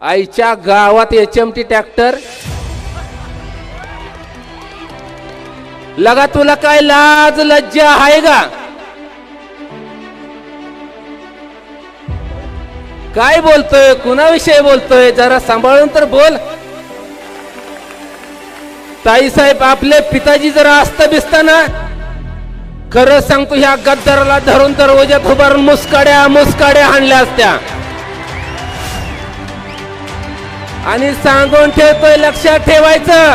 आईच्या गावात H M T tractor. लगा तुला काय लाज लज्जा आहे का? काय बोलतोय कुणाविषयी बोलतोय? जरा सांभाळून तर बोल. ताईसाहेब आपले पिताजी जरा असत बिसताना खरं सांगतो ह्या गद्दाराला धरून दरवाज्यात उभारून मुसकाड्या मुसकाड्या आणल्या असत्या. आणि सांगून ठेवतोय लक्षात ठेवायचं.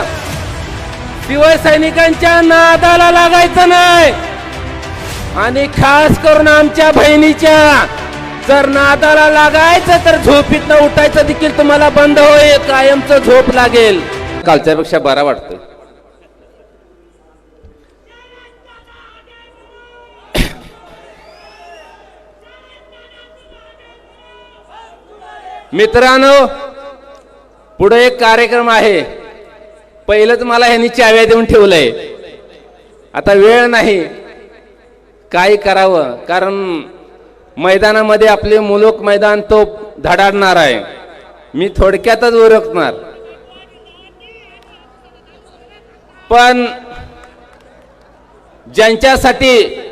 शिवसैनिकांच्या नादाला लागायचं नाही. आणि खास करून आमच्या बहिणीच्या जर नादाला लागायचं तर झोपीतनं उठायचं देखील तुम्हाला बंद होईल कायमचं झोप लागेल. कालच्यापेक्षा बरा वाटतं मित्रांनो पुढे एक कार्यक्रम आहे. पहिलंच मला ह्यांनी चाव्या देऊन ठेवलंय. आता वेळ नाही. काय करावं. कारण मैदानामध्ये आपले मुलुक मैदान तो धडाडणार आहे. मी थोडक्यातच ओळखणार. पण ज्यांच्यासाठी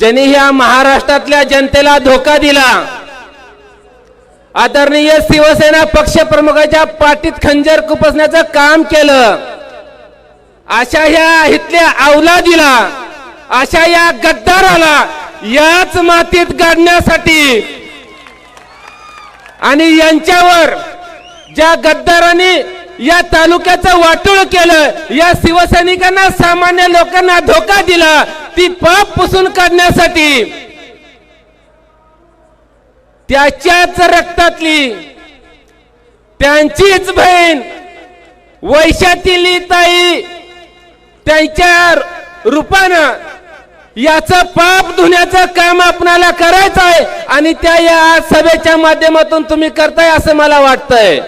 ज्यांनी ह्या महाराष्ट्रातल्या जनतेला धोका दिला आदरणीय शिवसेना पक्षप्रमुखाच्या पाठीत खंजर कुपसण्याचं काम केलं अशा ह्या इथल्या अवलादीला अशा या गद्दाराला याच मातीत गाडण्यासाठी आणि यांच्यावर ज्या गद्दारांनी या तालुक्याचं वाटोळ केलं या शिवसैनिकांना सामान्य लोकांना धोका दिला ती पाप पुसून काढण्यासाठी त्याच्याच रक्तातली त्यांचीच बहीण वैशातील ताई त्यांच्या रूपानं याचं पाप धुण्याचं काम आपणाला करायचं आहे आणि त्या या सभेच्या माध्यमातून तुम्ही करताय असं मला वाटतंय.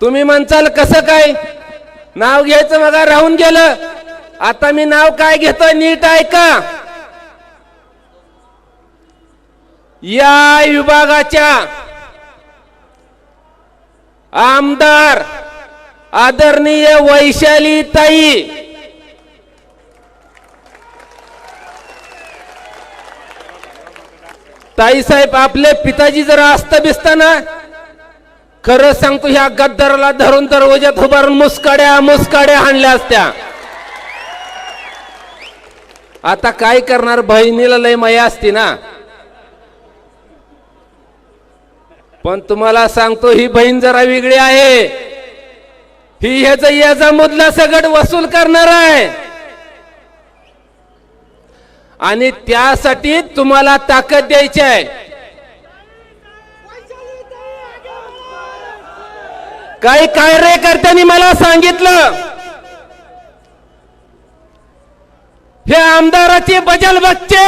तुम्ही म्हणचाल कसं काय? नाव घ्यायचं मग राहून गेलं. आता मी नाव काय घेतोय नीट ऐका. या विभागाच्या आमदार आदरणीय वैशाली ताई. ताई साहेब आपले पिताजी जर असत बिस्त ना. खरं सांगतो ह्या गद्दाराला धरून दरवाज्यात उभारून मुसकाड्या मुसकाड्या हाणल्या असत्या. आता काय करणार? बहिणीला लय मया असती ना. पण तुम्हाला सांगतो ही बहीण जरा वेगळी आहे. ही ह्याचा याचा मुदला सगळं वसूल करणार आहे. आणि त्यासाठी तुम्हाला ताकद द्यायची आहे. काही कार्यकर्त्यांनी मला सांगितलं? हे आमदाराचे बजल बच्चे.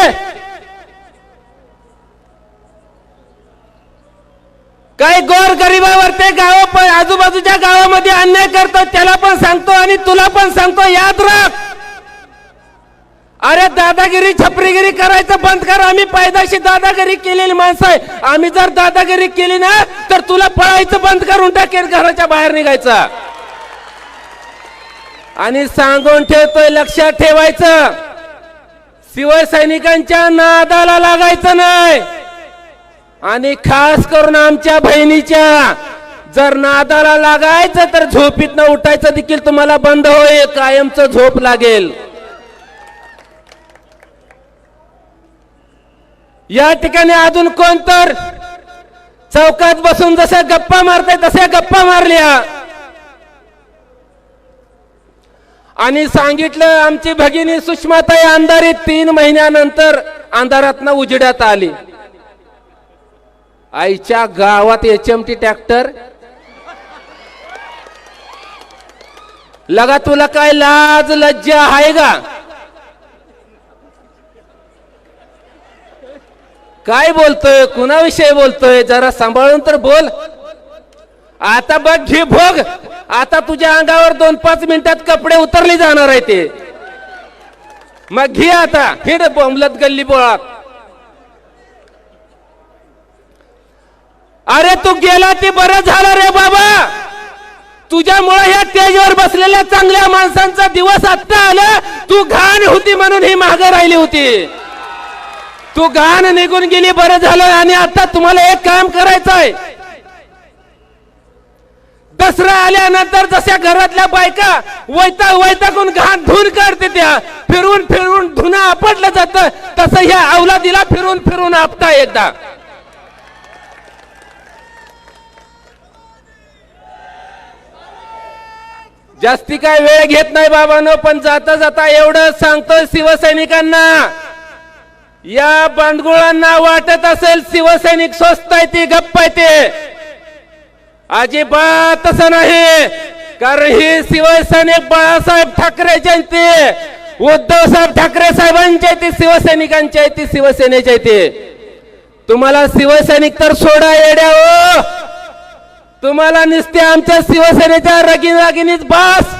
काही गोर गरिबावर ते गाव आजूबाजूच्या गावामध्ये अन्याय करतो त्याला पण सांगतो आणि तुला पण सांगतो याद राख. अरे दादागिरी छपरीगिरी करायचं बंद कर आम्ही पायदाशी दादागिरी केलेली माणसं आहे. आम्ही जर दादागिरी केली ना तर तुला पळायचं बंद करून टाकेल घराच्या बाहेर निघायचा. आणि सांगून ठेवतोय लक्षात ठेवायचं. शिवसैनिकांच्या नादाला लागायचं नाही. आणि खास करून आमच्या बहिणीच्या जर नादाला लागायचं तर झोपीतनं उठायचं देखील तुम्हाला बंद होईल कायमचं झोप लागेल. या ठिकाणी अजून कोण तर? चौकात बसून जशा गप्पा मारताय तशा गप्पा मारल्या. आणि सांगितलं आमची भगिनी सुषमाताई अंधारी तीन महिन्यानंतर अंधारातनं उजेडात आली. आईच्या गावात एच एम टी ट्रॅक्टर लगा तुला काय लाज लज्जा आहे का? काय बोलतोय? कुणाविषयी बोलतोय? जरा सांभाळून तर बोल. आता बघ घे भोग. आता तुझ्या अंगावर दोन पाच मिनिटात कपडे उतरले जाणार आहे ते. मग घे आता हिड बोंबलत गल्ली बोळात. अरे तू गेला ते बरं झालं रे बाबा. तुझ्यामुळे ह्या स्टेजवर बसलेल्या चांगल्या माणसांचा दिवस आत्ता आला. तू घाण होती म्हणून ही मागे राहिली होती. तू घाण निघून गेली बरं झालं. आणि आता तुम्हाला एक काम करायचं आहे दसरा आल्यानंतर जशा घरातल्या बायका वैता वैतागून घाण धुन करते त्या फिरून फिरून धुना आपटलं जातं तसं ह्या अवलादीला फिरून फिरून आपता एकदा. जास्ती काय वेळ घेत नाही बाबानो पण जाता जाता एवढं सांगतोय शिवसैनिकांना. या बांडगुळांना वाटत असेल शिवसैनिक स्वस्त आहे ती गप्प आहे ते. अजिबात तसं नाही. कारण ही शिवसैनिक बाळासाहेब ठाकरे आहे उद्धव साहेब ठाकरे साहेबांची आहे ती शिवसैनिकांची आहे ती शिवसेनेची आहे ती तुम्हाला शिवसैनिक तर सोडा येड्या हो. तुम्हाला नुसते आमच्या शिवसेनेच्या रगीन रागिनीच बस.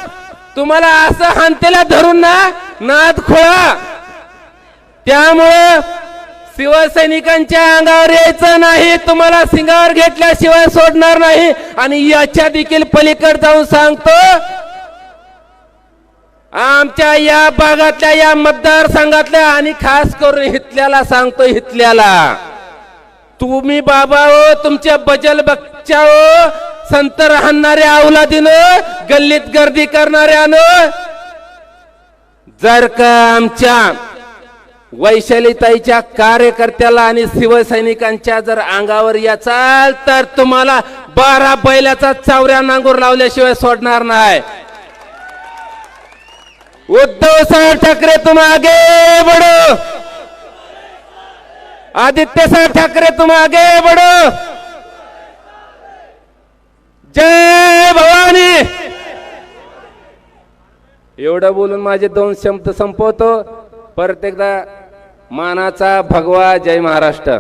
तुम्हाला असं हांतेला धरून ना नाद खोळा. त्यामुळं शिवसैनिकांच्या अंगावर यायचं नाही. तुम्हाला सिंगावर घेतल्याशिवाय सोडणार नाही. आणि याच्या देखील पलीकडे जाऊन सांगतो आमच्या या भागातल्या या मतदारसंघातल्या आणि खास करून हितल्याला सांगतो हितल्याला तुम्ही बाबा हो तुमच्या बजल बच्चा हो संत राहणाऱ्या औलादीनं गल्लीत गर्दी करणाऱ्यानं जर का आमच्या वैशालीताईच्या कार्यकर्त्याला आणि शिवसैनिकांच्या जर अंगावर याचाल तर तुम्हाला बारा बैलाचा चावऱ्या नांगूर लावल्याशिवाय सोडणार नाही. उद्धव साहेब ठाकरे तुम आगे बडो आदित्य साहेब ठाकरे तुम आगे बडो जय भवानी. एवढं बोलून माझे दोन शब्द संपवतो. परत एकदा मानाचा भगवा जय महाराष्ट्र.